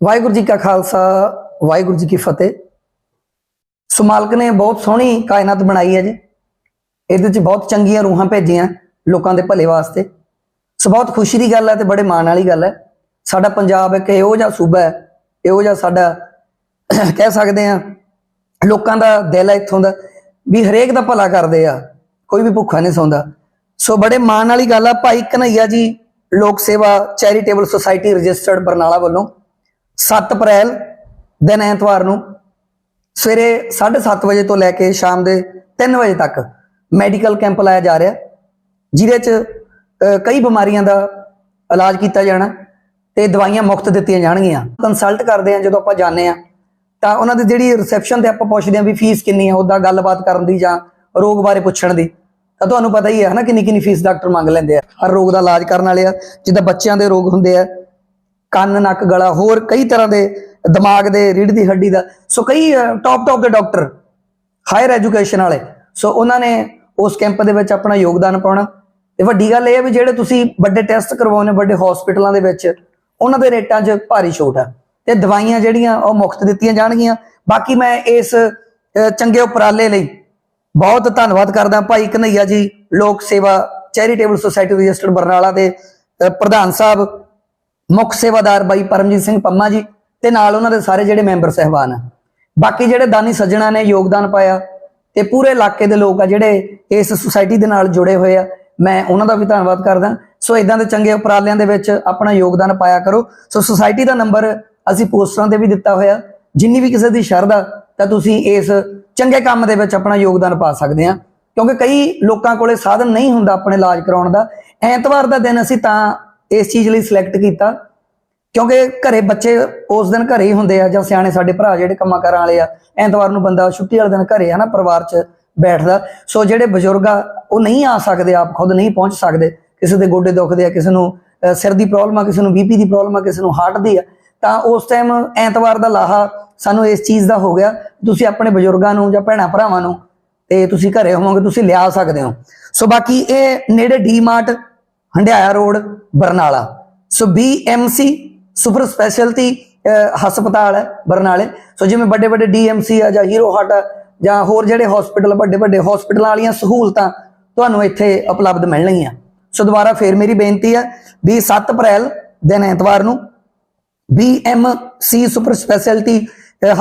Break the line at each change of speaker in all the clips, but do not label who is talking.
ਵਾਹਿਗੁਰੂ ਜੀ ਕਾ ਖਾਲਸਾ, ਵਾਹਿਗੁਰੂ ਜੀ ਕੀ ਫਤਿਹ। ਸੋ ਮਾਲਕ ਨੇ ਬਹੁਤ ਸੋਹਣੀ ਕਾਇਨਾਤ ਬਣਾਈ ਹੈ ਜੀ। ਇਹਦੇ ਵਿੱਚ ਬਹੁਤ ਚੰਗੀਆਂ ਰੂਹਾਂ ਭੇਜੀਆਂ ਲੋਕਾਂ ਦੇ ਭਲੇ ਵਾਸਤੇ। ਸੋ ਬਹੁਤ ਖੁਸ਼ੀ ਦੀ ਗੱਲ ਹੈ ਤੇ ਬੜੇ ਮਾਣ ਵਾਲੀ ਗੱਲ ਹੈ। ਸਾਡਾ ਪੰਜਾਬ ਇੱਕ ਇਹੋ ਜਿਹਾ ਸੂਬਾ ਹੈ, ਇਹੋ ਜਿਹਾ ਸਾਡਾ ਕਹਿ ਸਕਦੇ ਆ ਲੋਕਾਂ ਦਾ ਦਿਲ ਹੈ ਇੱਥੋਂ ਦਾ ਵੀ ਹਰੇਕ ਦਾ ਭਲਾ ਕਰਦੇ ਆ, ਕੋਈ ਵੀ ਭੁੱਖਾ ਨਹੀਂ ਸੌਂਦਾ। ਸੋ ਬੜੇ ਮਾਣ ਵਾਲੀ ਗੱਲ ਆ, ਭਾਈ ਕਨਈਆ ਜੀ ਲੋਕ ਸੇਵਾ ਚੈਰੀਟੇਬਲ ਸੁਸਾਇਟੀ ਰਜਿਸਟਰਡ ਬਰਨਾਲਾ ਵੱਲੋਂ। 7 ਅਪ੍ਰੈਲ ਦਿਨ ਐਤਵਾਰ ਨੂੰ ਸਵੇਰੇ 7:30 ਵਜੇ ਤੋਂ ਲੈ ਕੇ ਸ਼ਾਮ ਦੇ 3 ਵਜੇ ਤੱਕ ਮੈਡੀਕਲ ਕੈਂਪ ਲਾਇਆ ਜਾ ਰਿਹਾ, ਜਿਹਦੇ 'ਚ ਕਈ ਬਿਮਾਰੀਆਂ ਦਾ ਇਲਾਜ ਕੀਤਾ ਜਾਣਾ ਤੇ ਦਵਾਈਆਂ ਮੁਫਤ ਦਿੱਤੀਆਂ ਜਾਣਗੀਆਂ। ਕੰਸਲਟ ਕਰਦੇ ਆ ਜਦੋਂ ਆਪਾਂ ਜਾਂਦੇ ਆ ਤਾਂ ਉਹਨਾਂ ਦੀ ਜਿਹੜੀ ਰਿਸੈਪਸ਼ਨ ਤੇ ਆਪਾਂ ਪੁੱਛਦੇ ਆ ਵੀ ਫੀਸ ਕਿੰਨੀ ਹੈ ਉਹਦਾ ਗੱਲਬਾਤ ਕਰਨ ਦੀ ਜਾਂ ਰੋਗ ਬਾਰੇ ਪੁੱਛਣ ਦੀ, ਤਾਂ ਤੁਹਾਨੂੰ ਪਤਾ ਹੀ ਹੈ ਹਨਾ ਕਿੰਨੀ ਕਿੰਨੀ ਫੀਸ ਡਾਕਟਰ ਮੰਗ ਲੈਂਦੇ ਆ। ਹਰ ਰੋਗ ਦਾ ਇਲਾਜ ਕਰਨ ਵਾਲੇ ਆ, ਜਿੱਦਾਂ ਬੱਚਿਆਂ ਦੇ ਰੋਗ ਹੁੰਦੇ ਆ ਕੰਨ, ਨੱਕ, ਗਲਾ, ਹੋਰ ਕਈ ਤਰ੍ਹਾਂ ਦੇ ਦਿਮਾਗ ਦੇ ਰੀੜ ਦੀ ਹੱਡੀ ਦਾ, ਸੋ ਕਈ ਟੌਪ ਟੌਪ ਦੇ ਡਾਕਟਰ ਹਾਇਰ ਐਜੂਕੇਸ਼ਨ ਵਾਲੇ, ਸੋ ਉਹਨਾਂ ਨੇ ਉਸ ਕੈਂਪ ਦੇ ਵਿੱਚ ਆਪਣਾ ਯੋਗਦਾਨ ਪਾਉਣਾ। ਤੇ ਵੱਡੀ ਗੱਲ ਇਹ ਹੈ ਵੀ ਜਿਹੜੇ ਤੁਸੀਂ ਵੱਡੇ ਟੈਸਟ ਕਰਵਾਉਣੇ ਵੱਡੇ ਹਸਪੀਟਲਾਂ ਦੇ ਵਿੱਚ, ਉਹਨਾਂ ਦੇ ਰੇਟਾਂ 'ਚ ਭਾਰੀ ਛੋਟ ਆ। ਤੇ ਦਵਾਈਆਂ ਜਿਹੜੀਆਂ, ਉਹ ਮੁਫਤ ਦਿੱਤੀਆਂ ਜਾਣਗੀਆਂ। ਬਾਕੀ ਮੈਂ ਇਸ ਚੰਗੇ ਉਪਰਾਲੇ ਲਈ ਬਹੁਤ ਧੰਨਵਾਦ ਕਰਦਾ ਭਾਈ ਕਨਈਆ ਜੀ, ਲੋਕ ਸੇਵਾ ਚੈਰੀਟੇਬਲ ਸੁਸਾਇਟੀ ਰਜਿਸਟਰਡ ਬਰਨਾਲਾ ਦੇ ਪ੍ਰਧਾਨ ਸਾਹਿਬ ਮੁੱਖ ਸੇਵਾਦਾਰ ਬਾਈ ਪਰਮਜੀਤ ਸਿੰਘ ਪੰਮਾ ਜੀ ਤੇ ਨਾਲ ਉਹਨਾਂ ਦੇ ਸਾਰੇ ਜਿਹੜੇ ਮੈਂਬਰ ਸਹਿਬਾਨ ਆ। ਬਾਕੀ ਜਿਹੜੇ ਦਾਨੀ ਸੱਜਣਾ ਨੇ ਯੋਗਦਾਨ ਪਾਇਆ ਤੇ ਪੂਰੇ ਇਲਾਕੇ ਦੇ ਲੋਕ ਆ ਜਿਹੜੇ ਇਸ ਸੁਸਾਇਟੀ ਦੇ ਨਾਲ ਜੁੜੇ ਹੋਏ ਆ, ਮੈਂ ਉਹਨਾਂ ਦਾ ਵੀ ਧੰਨਵਾਦ ਕਰਦਾ। ਸੋ ਇਦਾਂ ਦੇ ਚੰਗੇ ਉਪਰਾਲਿਆਂ ਦੇ ਵਿੱਚ ਆਪਣਾ ਯੋਗਦਾਨ ਪਾਇਆ ਕਰੋ। ਸੋ ਸੁਸਾਇਟੀ ਦਾ ਨੰਬਰ ਅਸੀਂ ਪੋਸਟਰਾਂ ਤੇ ਵੀ ਦਿੱਤਾ ਹੋਇਆ। ਜਿੰਨੀ ਵੀ ਕਿਸੇ ਦੀ ਸ਼ਰਧਾ, ਤਾਂ ਤੁਸੀਂ ਇਸ ਚੰਗੇ ਕੰਮ ਦੇ ਵਿੱਚ ਆਪਣਾ ਯੋਗਦਾਨ ਪਾ ਸਕਦੇ ਆ। ਕਿਉਂਕਿ ਕਈ ਲੋਕਾਂ ਕੋਲੇ ਸਾਧਨ ਨਹੀਂ ਹੁੰਦਾ ਆਪਣੇ ਇਲਾਜ ਕਰਾਉਣ ਦਾ। ਐਤਵਾਰ ਦਾ ਦਿਨ ਅਸੀਂ ਤਾਂ ਇਸ ਚੀਜ਼ ਲਈ ਸਿਲੈਕਟ ਕੀਤਾ। ਕਿਉਂਕਿ ਘਰੇ ਬੱਚੇ ਉਸ ਦਿਨ ਘਰੇ ਹੀ ਹੁੰਦੇ ਆ ਜਾਂ ਸਿਆਣੇ ਸਾਡੇ ਭਰਾ ਜਿਹੜੇ ਕੰਮਾਂ ਕਾਰਾਂ ਵਾਲੇ ਆ, ਐਤਵਾਰ ਨੂੰ ਬੰਦਾ ਛੁੱਟੀ ਵਾਲੇ ਦਿਨ ਘਰੇ ਆ ਨਾ ਪਰਿਵਾਰ 'ਚ ਬੈਠਦਾ। ਸੋ ਜਿਹੜੇ ਬਜ਼ੁਰਗ ਆ, ਉਹ ਨਹੀਂ ਆ ਸਕਦੇ, ਆਪ ਖੁਦ ਨਹੀਂ ਪਹੁੰਚ ਸਕਦੇ। ਕਿਸੇ ਦੇ ਗੋਡੇ ਦੁਖਦੇ ਆ, ਕਿਸੇ ਨੂੰ ਸਿਰ ਦੀ ਪ੍ਰੋਬਲਮ ਆ, ਕਿਸੇ ਨੂੰ ਬੀਪੀ ਦੀ ਪ੍ਰੋਬਲਮ ਆ, ਕਿਸੇ ਨੂੰ ਹਾਰਟ ਦੀ ਆ। ਤਾਂ ਉਸ ਟਾਈਮ ਐਤਵਾਰ ਦਾ ਲਾਹਾ ਸਾਨੂੰ ਇਸ ਚੀਜ਼ ਦਾ ਹੋ ਗਿਆ। ਤੁਸੀਂ ਆਪਣੇ ਬਜ਼ੁਰਗਾਂ ਨੂੰ ਜਾਂ ਭੈਣਾਂ ਭਰਾਵਾਂ ਨੂੰ ਤੇ ਤੁਸੀਂ ਘਰੇ ਹੋਵੋਗੇ, ਤੁਸੀਂ ਲਿਆ ਸਕਦੇ ਹੋ। ਸੋ ਬਾਕੀ ਇਹ ਨੇੜੇ DMart Handiaya road, Barnala. So BMC super speciality ਹਸਪਤਾਲ ਹੈ ਬਰਨਾਲੇ। ਸੋ ਜਿਵੇਂ ਵੱਡੇ ਵੱਡੇ ਡੀਐਮਸੀ ਆ ਜਾਂ ਹੀਰੋ ਹਟ ਆ ਜਾਂ ਹੋਰ ਜਿਹੜੇ ਹਸਪੀਟਲ ਵੱਡੇ ਵੱਡੇ ਹਸਪੀਟਲਾਂ ਵਾਲੀਆਂ ਸਹੂਲਤਾਂ ਤੁਹਾਨੂੰ ਇੱਥੇ ਉਪਲਬਧ ਮਿਲਣਗੀਆਂ। ਸੋ ਦੁਬਾਰਾ ਫੇਰ ਮੇਰੀ ਬੇਨਤੀ ਹੈ ਵੀ 7 ਅਪ੍ਰੈਲ ਦਿਨ ਐਤਵਾਰ ਨੂੰ ਬੀਐਮਸੀ ਸੁਪਰ ਸਪੈਸ਼ਲਟੀ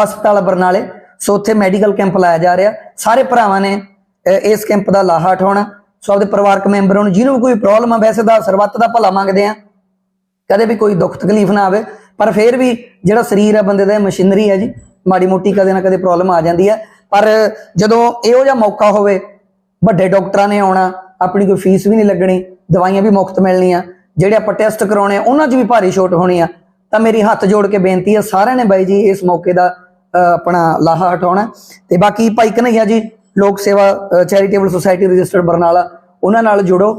ਹਸਪਤਾਲ ਬਰਨਾਲੇ। ਸੋ ਉੱਥੇ ਮੈਡੀਕਲ ਕੈਂਪ ਲਾਇਆ ਜਾ ਰਿਹਾ। ਸਾਰੇ ਭਰਾਵਾਂ ਨੇ ਇਸ ਕੈਂਪ ਦਾ ਲਾਹਾ ਉਠਾਉਣਾ। ਸੋ ਆਪਦੇ ਪਰਿਵਾਰਕ ਮੈਂਬਰਾਂ ਨੂੰ, ਜਿਹਨੂੰ ਵੀ ਕੋਈ ਪ੍ਰੋਬਲਮ ਆ, ਵੈਸੇ ਤਾਂ ਸਰਬੱਤ ਦਾ ਭਲਾ ਮੰਗਦੇ ਆ। ਕਦੇ ਵੀ ਕੋਈ ਦੁੱਖ ਤਕਲੀਫ ਨਾ ਆਵੇ, ਪਰ ਫਿਰ ਵੀ ਜਿਹੜਾ ਸਰੀਰ ਹੈ ਬੰਦੇ ਦਾ, ਇਹ ਮਸ਼ੀਨਰੀ ਹੈ ਜੀ, ਮਾੜੀ ਮੋਟੀ ਕਦੇ ਨਾ ਕਦੇ ਪ੍ਰੋਬਲਮ ਆ ਜਾਂਦੀ ਹੈ ਪਰ ਜਦੋਂ ਇਹੋ ਜਿਹਾ ਮੌਕਾ ਹੋਵੇ, ਵੱਡੇ ਡਾਕਟਰਾਂ ਨੇ ਆਉਣਾ, ਆਪਣੀ ਕੋਈ ਫੀਸ ਵੀ ਨਹੀਂ ਲੱਗਣੀ, ਦਵਾਈਆਂ ਵੀ ਮੁਫਤ ਮਿਲਣੀਆਂ, ਜਿਹੜੇ ਆਪਾਂ ਟੈਸਟ ਕਰਾਉਣੇ ਆ, ਉਹਨਾਂ 'ਚ ਵੀ ਭਾਰੀ ਛੋਟ ਹੋਣੀ ਆ, ਤਾਂ ਮੇਰੀ ਹੱਥ ਜੋੜ ਕੇ ਬੇਨਤੀ ਆ ਸਾਰਿਆਂ ਨੇ ਬਾਈ ਜੀ ਇਸ ਮੌਕੇ ਦਾ ਆਪਣਾ ਲਾਹਾ ਹਟਾਉਣਾ। ਤੇ ਬਾਕੀ ਭਾਈ ਕਨਈਆ ਜੀ ਲੋਕ ਸੇਵਾ ਚੈਰੀਟੇਬਲ ਸੁਸਾਇਟੀ ਰਜਿਸਟਰਡ ਬਰਨਾਲਾ, ਉਹਨਾਂ ਨਾਲ ਜੁੜੋ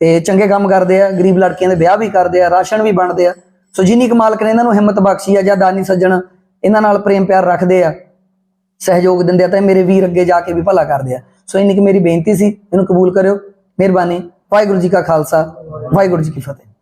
ਤੇ ਚੰਗੇ ਕੰਮ ਕਰਦੇ ਆ, ਗਰੀਬ ਲੜਕੀਆਂ ਦੇ ਵਿਆਹ ਵੀ ਕਰਦੇ ਆ, ਰਾਸ਼ਨ ਵੀ ਬਣਦੇ ਆ। ਸੋ ਜਿੰਨੀ ਕੁ ਮਾਲਕ ਨੇ ਇਹਨਾਂ ਨੂੰ ਹਿੰਮਤ ਬਖਸ਼ੀ ਆ, ਜਾਂ ਦਾਨੀ ਸੱਜਣ ਇਹਨਾਂ ਨਾਲ ਪ੍ਰੇਮ ਪਿਆਰ ਰੱਖਦੇ ਆ, ਸਹਿਯੋਗ ਦਿੰਦੇ ਆ, ਤਾਂ ਇਹ ਮੇਰੇ ਵੀਰ ਅੱਗੇ ਜਾ ਕੇ ਵੀ ਭਲਾ ਕਰਦੇ ਆ। ਸੋ ਇੰਨੀ ਕੁ ਮੇਰੀ ਬੇਨਤੀ ਸੀ, ਇਹਨੂੰ ਕਬੂਲ ਕਰਿਓ। ਮਿਹਰਬਾਨੀ। ਵਾਹਿਗੁਰੂ ਜੀ ਕਾ ਖਾਲਸਾ, ਵਾਹਿਗੁਰੂ ਜੀ ਕੀ ਫਤਿਹ।